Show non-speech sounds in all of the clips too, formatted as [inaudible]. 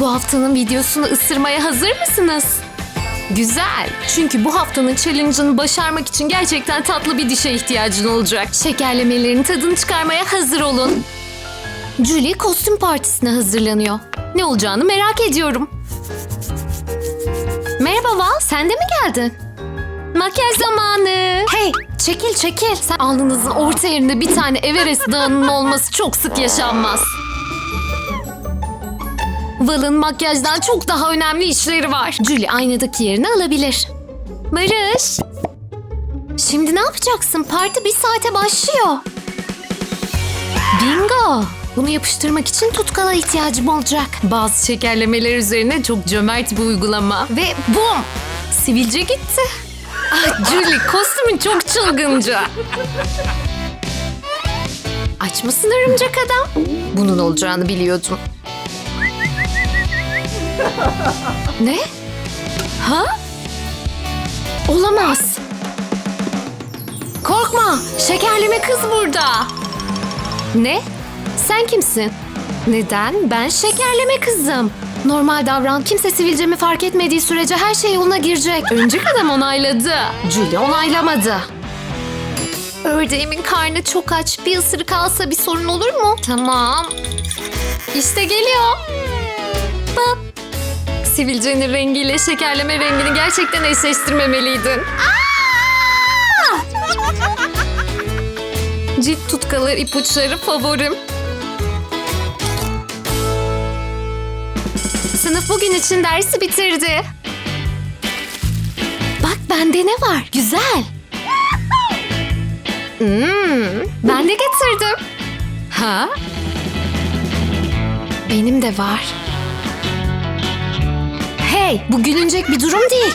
Bu haftanın videosunu ısırmaya hazır mısınız? Güzel. Çünkü bu haftanın challenge'ını başarmak için gerçekten tatlı bir dişe ihtiyacın olacak. Şekerlemelerin tadını çıkarmaya hazır olun. Julie kostüm partisine hazırlanıyor. Ne olacağını merak ediyorum. Merhaba Val, sen de mi geldin? Makyaj zamanı. Hey, çekil çekil. Sen alnınızın orta yerinde bir tane Everest dağının olması çok sık yaşanmaz. Val'ın makyajdan çok daha önemli işleri var. Julie aynadaki yerini alabilir. Barış. Şimdi ne yapacaksın? Parti bir saate başlıyor. Bingo. Bunu yapıştırmak için tutkala ihtiyacım olacak. Bazı şekerlemeler üzerine çok cömert bir uygulama. Ve bum! Sivilce gitti. Ah Julie kostümün çok çılgınca. Aç mısın örümcek adam? Bunun olacağını biliyordum. Ne? Ha? Olamaz. Korkma. Şekerleme kız burada. Ne? Sen kimsin? Neden? Ben şekerleme kızım. Normal davran. Kimse sivilcemi fark etmediği sürece her şey yoluna girecek. Önceki adam onayladı. Julie onaylamadı. Ördeğimin karnı çok aç. Bir ısırık alsa bir sorun olur mu? Tamam. İşte geliyor. Bap. Sivilcenin rengiyle şekerleme rengini gerçekten eşleştirmemeliydin. Cilt tutkalı ipuçları favorim. Sınıf bugün için dersi bitirdi. Bak bende ne var? Güzel. Hmm, ben de getirdim. Ha? Benim de var. Hey, bu gülünecek bir durum değil.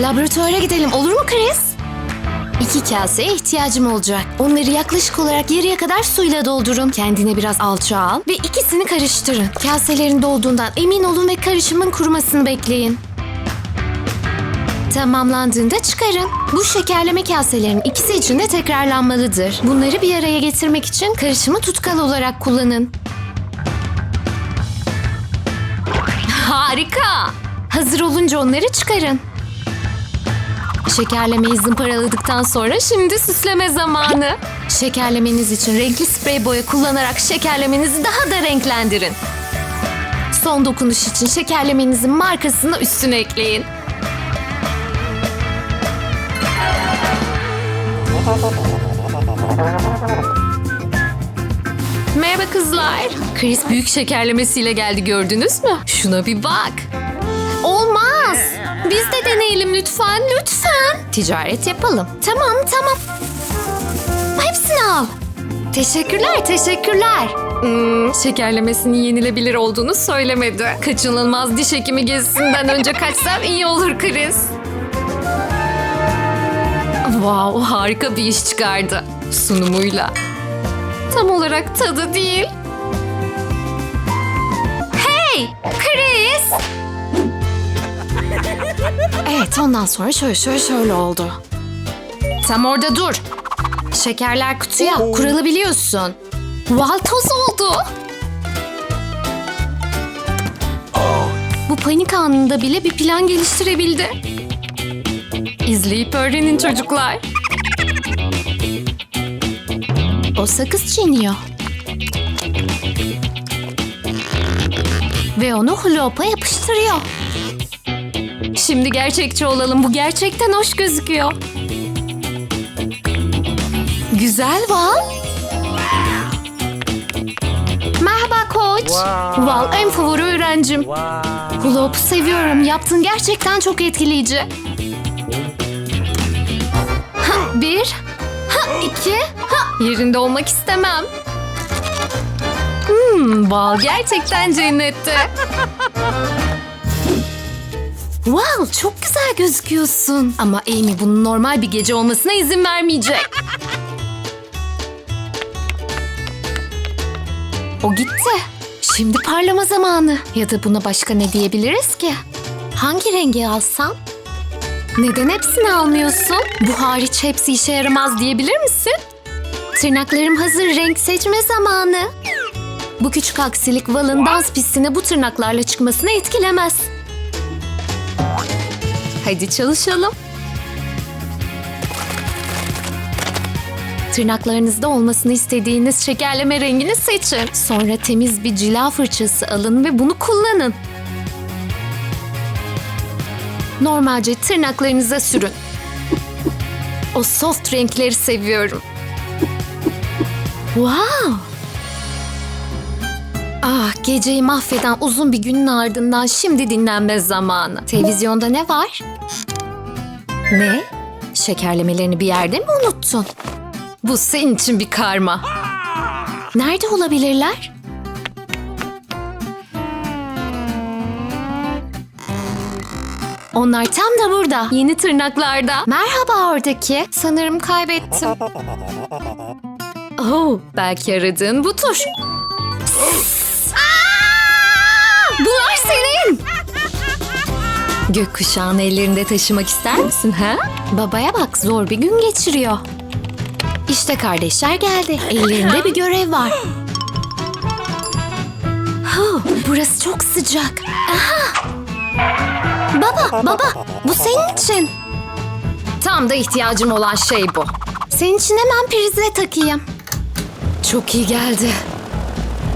Laboratuvara gidelim olur mu Chris? İki kaseye ihtiyacım olacak. Onları yaklaşık olarak yarıya kadar suyla doldurun. Kendine biraz alça al ve ikisini karıştırın. Kaselerin dolduğundan emin olun ve karışımın kurumasını bekleyin. Tamamlandığında çıkarın. Bu şekerleme kaselerin ikisi için de tekrarlanmalıdır. Bunları bir araya getirmek için karışımı tutkal olarak kullanın. Harika! Hazır olunca onları çıkarın. Şekerlemeyi zımparaladıktan sonra şimdi süsleme zamanı. Şekerlemeniz için renkli sprey boya kullanarak şekerlemenizi daha da renklendirin. Son dokunuş için şekerlemenizin markasını üstüne ekleyin. Merhaba kızlar. Chris büyük şekerlemesiyle geldi gördünüz mü? Şuna bir bak. Olmaz. Biz de deneyelim lütfen, lütfen. Ticaret yapalım. Tamam, tamam. Hepsini al. Teşekkürler, teşekkürler. Hmm, şekerlemesinin yenilebilir olduğunu söylemedi. Kaçınılmaz diş hekimi gezisinden önce kaçsam iyi olur Chris. Wow, harika bir iş çıkardı. Sunumuyla. Tam olarak tadı değil. Hey, Chris! [laughs] Evet ondan sonra şöyle şöyle şöyle oldu. Tam orada dur. Şekerler kutuya. Kuralı biliyorsun. Valtoz oldu. Bu panik anında bile bir plan geliştirebildi. İzleyip öğrenin çocuklar. O sakız çiğniyor. Ve onu hlopa yapıştırıyor. Şimdi gerçekçi olalım. Bu gerçekten hoş gözüküyor. Güzel Val. Merhaba koç. Val en favori öğrencim. Hula seviyorum. Yaptığın gerçekten çok etkileyici. Ha, bir, ha, iki. Yerinde olmak istemem. Hmm, Val gerçekten cennette. Wow, çok güzel gözüküyorsun. Ama Amy bunun normal bir gece olmasına izin vermeyecek. O gitti. Şimdi parlama zamanı. Ya da buna başka ne diyebiliriz ki? Hangi rengi alsam? Neden hepsini almıyorsun? Bu hariç hepsi işe yaramaz diyebilir misin? Tırnaklarım hazır renk seçme zamanı. Bu küçük aksilik Val'ın dans pistine bu tırnaklarla çıkmasını etkilemez. Hadi çalışalım. Tırnaklarınızda olmasını istediğiniz şekerleme rengini seçin. Sonra temiz bir cila fırçası alın ve bunu kullanın. Normalce tırnaklarınıza sürün. O soft renkleri seviyorum. Wow! Ah, geceyi mahveden uzun bir günün ardından şimdi dinlenme zamanı. Televizyonda ne var? Ne? Şekerlemelerini bir yerde mi unuttun? Bu senin için bir karma. Nerede olabilirler? Onlar tam da burada. Yeni tırnaklarda. Merhaba oradaki. Sanırım kaybettim. [laughs] Oh, belki aradığın budur. Aa! Bunlar senin. Gökkuşağını ellerinde taşımak ister misin ha? Babaya bak zor bir gün geçiriyor. İşte kardeşler geldi. Ellerinde bir görev var. Huh, burası çok sıcak. Aha! Baba, baba, bu senin için. Tam da ihtiyacım olan şey bu. Senin için hemen prize takayım. Çok iyi geldi.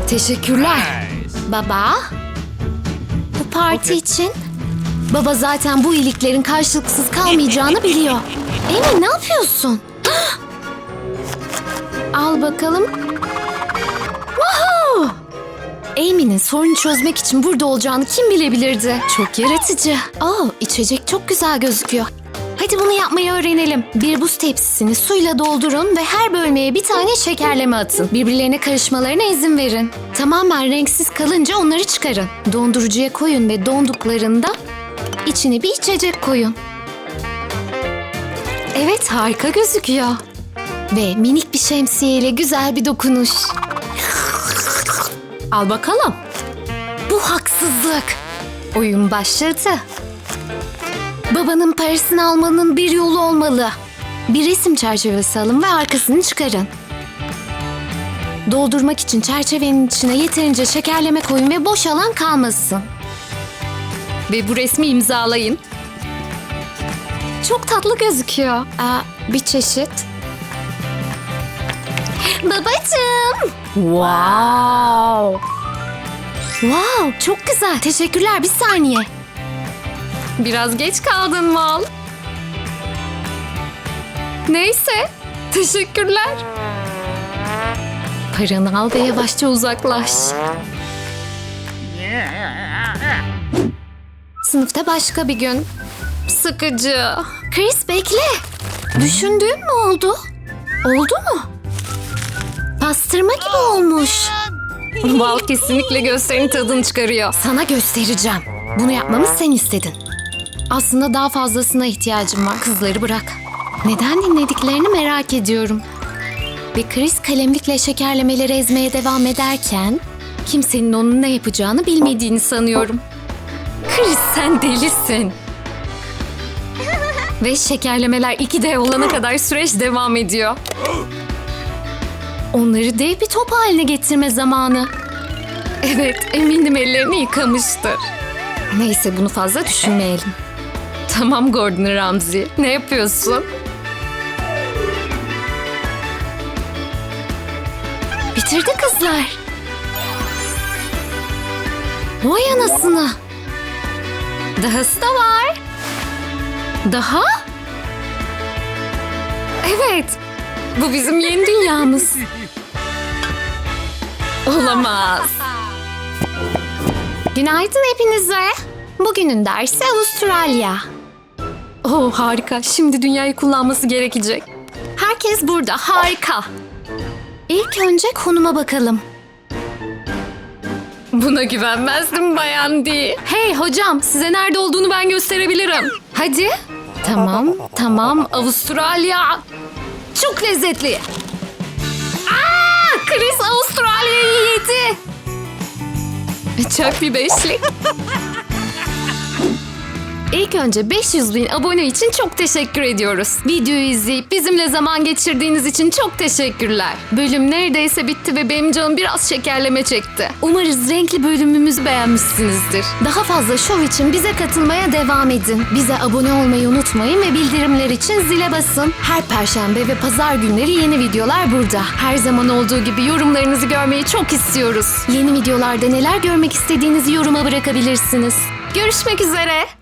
Teşekkürler. Baba, bu parti için. Baba zaten bu iyiliklerin karşılıksız kalmayacağını biliyor. [laughs] Amy ne yapıyorsun? Al bakalım. Woohoo! Amy'nin sorunu çözmek için burada olacağını kim bilebilirdi? Çok yaratıcı. Aa, içecek çok güzel gözüküyor. Hadi bunu yapmayı öğrenelim. Bir buz tepsisini suyla doldurun ve her bölmeye bir tane şekerleme atın. Birbirlerine karışmalarına izin verin. Tamamen renksiz kalınca onları çıkarın. Dondurucuya koyun ve donduklarında içine bir içecek koyun. Evet harika gözüküyor. Ve minik bir şemsiyeyle güzel bir dokunuş. Al bakalım. Bu haksızlık. Oyun başladı. Babanın parasını almanın bir yolu olmalı. Bir resim çerçevesi alın ve arkasını çıkarın. Doldurmak için çerçevenin içine yeterince şekerleme koyun ve boş alan kalmasın. Ve bu resmi imzalayın. Çok tatlı gözüküyor. Aa, bir çeşit. Babacığım. Wow. Wow, çok güzel. Teşekkürler. Bir saniye. Biraz geç kaldın Mal. Neyse. Teşekkürler. Paranı al ve yavaşça uzaklaş. Sınıfta başka bir gün. Sıkıcı. Chris bekle. Düşündüğün mü oldu? Oldu mu? Pastırma gibi olmuş. Val kesinlikle gösterinin tadını çıkarıyor. Sana göstereceğim. Bunu yapmamı sen istedin. Aslında daha fazlasına ihtiyacım var. Kızları bırak. Neden dinlediklerini merak ediyorum. Ve Chris kalemlikle şekerlemeleri ezmeye devam ederken... ...kimsenin onun ne yapacağını bilmediğini sanıyorum. Chris sen delisin. Ve şekerlemeler 2D olana kadar süreç devam ediyor. Onları dev bir top haline getirme zamanı. Evet, eminim ellerini yıkamıştır. Neyse bunu fazla düşünmeyelim. Tamam Gordon Ramsay, ne yapıyorsun? Bitirdi kızlar. Vay anasını. Dahası da var. Daha? Evet. Bu bizim yeni dünyamız. Olamaz. Günaydın hepinize. Bugünün dersi Avustralya. Oh harika. Şimdi dünyayı kullanması gerekecek. Herkes burada. Harika. İlk önce konuma bakalım. Buna güvenmezdim Bayan Di. Hey hocam size nerede olduğunu ben gösterebilirim. Hadi. Tamam, tamam. Avustralya. Çok lezzetli. Aa, Chris Avustralya'yı yedi. Çok bir beşlik. [laughs] İlk önce 500 bin abone için çok teşekkür ediyoruz. Videoyu izleyip bizimle zaman geçirdiğiniz için çok teşekkürler. Bölüm neredeyse bitti ve benim canım biraz şekerleme çekti. Umarız renkli bölümümüzü beğenmişsinizdir. Daha fazla şov için bize katılmaya devam edin. Bize abone olmayı unutmayın ve bildirimler için zile basın. Her perşembe ve pazar günleri yeni videolar burada. Her zaman olduğu gibi yorumlarınızı görmeyi çok istiyoruz. Yeni videolarda neler görmek istediğinizi yoruma bırakabilirsiniz. Görüşmek üzere.